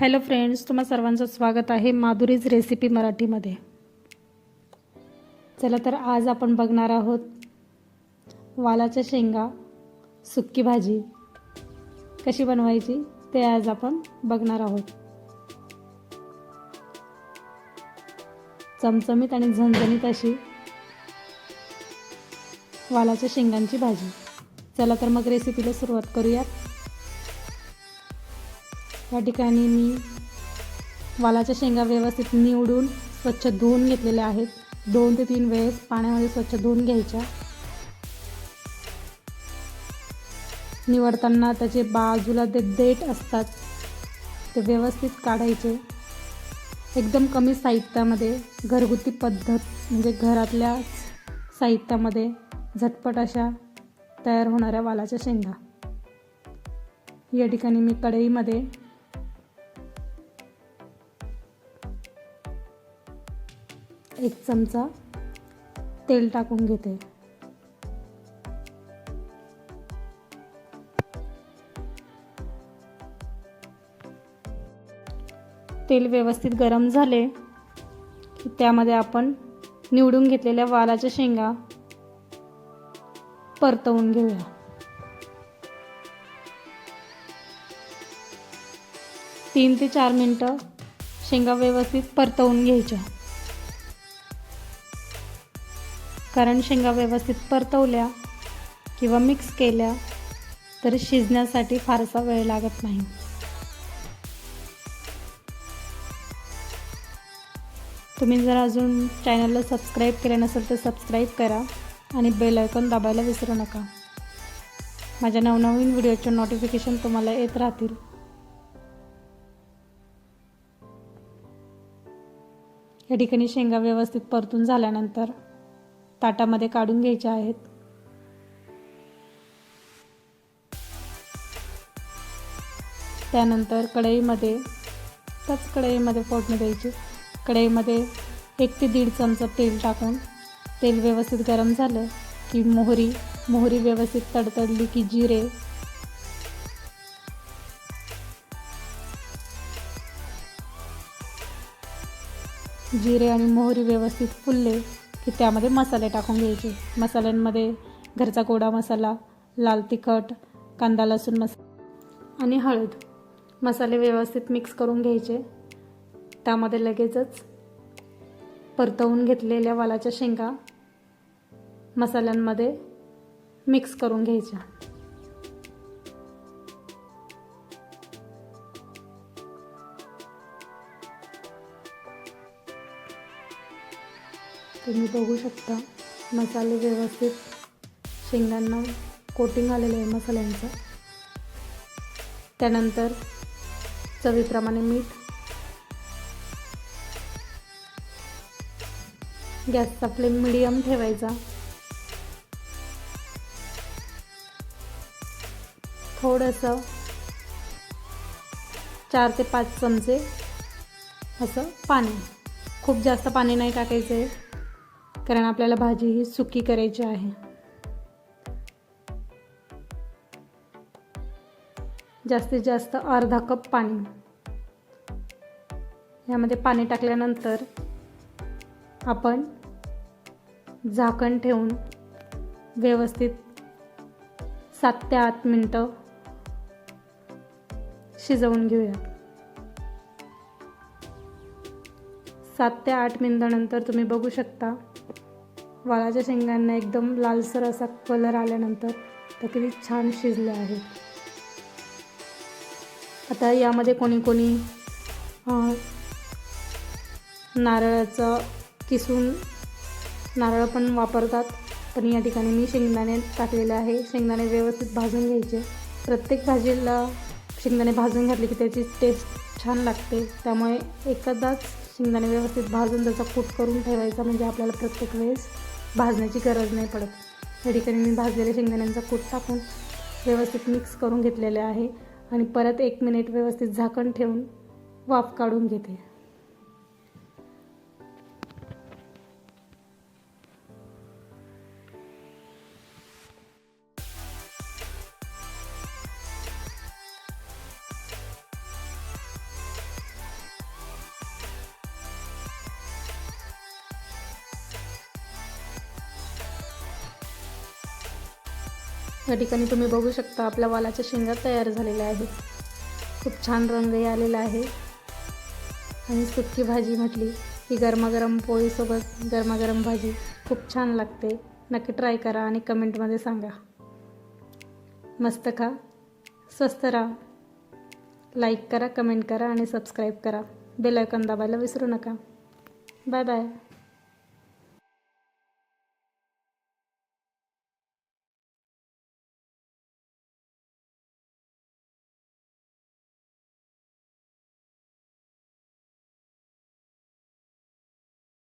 Hello friends तुम्हा सर्वांचं स्वागत आहे माधुरीज रेसिपी मराठीमध्ये. चला तर आज आपण बघणार आहोत वालाच्या शेंगा सुक्की भाजी कशी बनवायची ते आज आपण बघणार आहोत. चमचमीत आणि झणझणीत अशी वालाच्या शेंगांची भाजी. चला तर मग रेसिपीला सुरुवात करूयात. या ठिकाणी मी वालाच्या शेंगा व्यवस्थित निवडून स्वच्छ धुवून घेतलेल्या आहेत. दोन ते तीन वेळेस पाण्यामध्ये स्वच्छ धुवून घ्यायच्या. निवडताना त्याचे बाजूला ते देठ असतात ते व्यवस्थित काढायचे. एकदम कमी साहित्यामध्ये घरगुती पद्धत म्हणजे घरातल्या साहित्यामध्ये झटपट अशा तयार होणाऱ्या वालाच्या शेंगा. या ठिकाणी मी कढईमध्ये एक चमचा तेल टाकून घेते. तेल व्यवस्थित गरम झाले की त्यामध्ये आपण निवडून घेतलेल्या वालाच्या शेंगा परतवून घेऊया. तीन ते चार मिनटं शेंगा व्यवस्थित परतवून घ्यायच्या. कारण शेंगा व्यवस्थित परतवल्या किंवा मिक्स केल्या तर शिजण्यासाठी फारसा वेळ लागत नाही. तुम्ही जर अजून चॅनलला सबस्क्राईब केले नसेल तर सबस्क्राईब करा आणि बेल आयकॉन दाबायला विसरू नका. माझ्या नवनवीन व्हिडिओचे नोटिफिकेशन तुम्हाला येत राहतील. या ठिकाणी शेंगा व्यवस्थित परतून झाल्यानंतर ताटामध्ये काढून घ्यायच्या आहेत. त्यानंतर कढईमध्ये त्याच कढईमध्ये फोडणी द्यायची. कढईमध्ये एक ते दीड चमचा तेल टाकून तेल व्यवस्थित गरम झालं की मोहरी मोहरी व्यवस्थित तडतडली की जिरे. जिरे आणि मोहरी व्यवस्थित फुलले की त्यामध्ये मसाले टाकून घ्यायचे. मसाल्यांमध्ये घरचा गोडा मसाला लाल तिखट कांदा लसूण मसाला आणि हळद. मसाले व्यवस्थित मिक्स करून घ्यायचे. त्यामध्ये लगेचच परतवून घेतलेल्या वालाच्या शेंगा मसाल्यांमध्ये मिक्स करून घ्यायच्या. तुम्ही बघू शकता मसाले व्यवस्थित शेंगांना कोटिंग आलेलं आहे मसाल्यांचं. त्यानंतर चवीप्रमाणे मीठ गॅसचा फ्लेम मिडियम ठेवायचा. थोडंसं चार ते पाच चमचे असं पाणी. खूप जास्त पाणी नाही टाकायचं आहे. कारण आपल्याला भाजी ही सुकी करायची आहे. जास्तीत जास्त अर्धा कप पाणी. यामध्ये पाणी टाकल्यानंतर आपण झाकण ठेवून व्यवस्थित सात ते आठ मिनटं शिजवून घेऊया. सात ते आठ मिनटानंतर तुम्ही बघू शकता वालाच्या शेंगांना एकदम लालसर असा कलर आल्यानंतर तर किती छान शिजले आहेत आता यामध्ये कोणी कोणी नारळाचं किसून नारळ पण वापरतात. पण या ठिकाणी मी शेंगदाणे टाकलेले आहे. शेंगदाणे व्यवस्थित भाजून घ्यायचे. प्रत्येक भाजीला शेंगदाणे भाजून घातले की त्याची टेस्ट छान लागते. त्यामुळे एखादाच शेंगदाणे व्यवस्थित भाजून त्याचा कूट करून ठेवायचा म्हणजे आपल्याला प्रत्येक वेळेस भाजण्याची गरज नाही पडत. या ठिकाणी मी भाजलेल्या शेंगदाण्यांचा कूट टाकून व्यवस्थित मिक्स करून घेतलेले आहे. आणि परत एक मिनिट व्यवस्थित झाकण ठेवून वाफ काढून घेते. या ठिकाणी तुम्ही बघू शकता आपल्या वालाच्या शेंगा तयार झालेल्या आहेत. खूप छान रंगही आलेला आहे. आणि सुकी भाजी म्हटली की गरमागरम पोळीसोबत गरमागरम भाजी खूप छान लागते. नक्की ट्राय करा आणि कमेंटमध्ये सांगा. मस्त खा. स्वस्त राहा. लाईक करा कमेंट करा आणि सबस्क्राईब करा. बेल आयकॉन दाबायला विसरू नका. Bye bye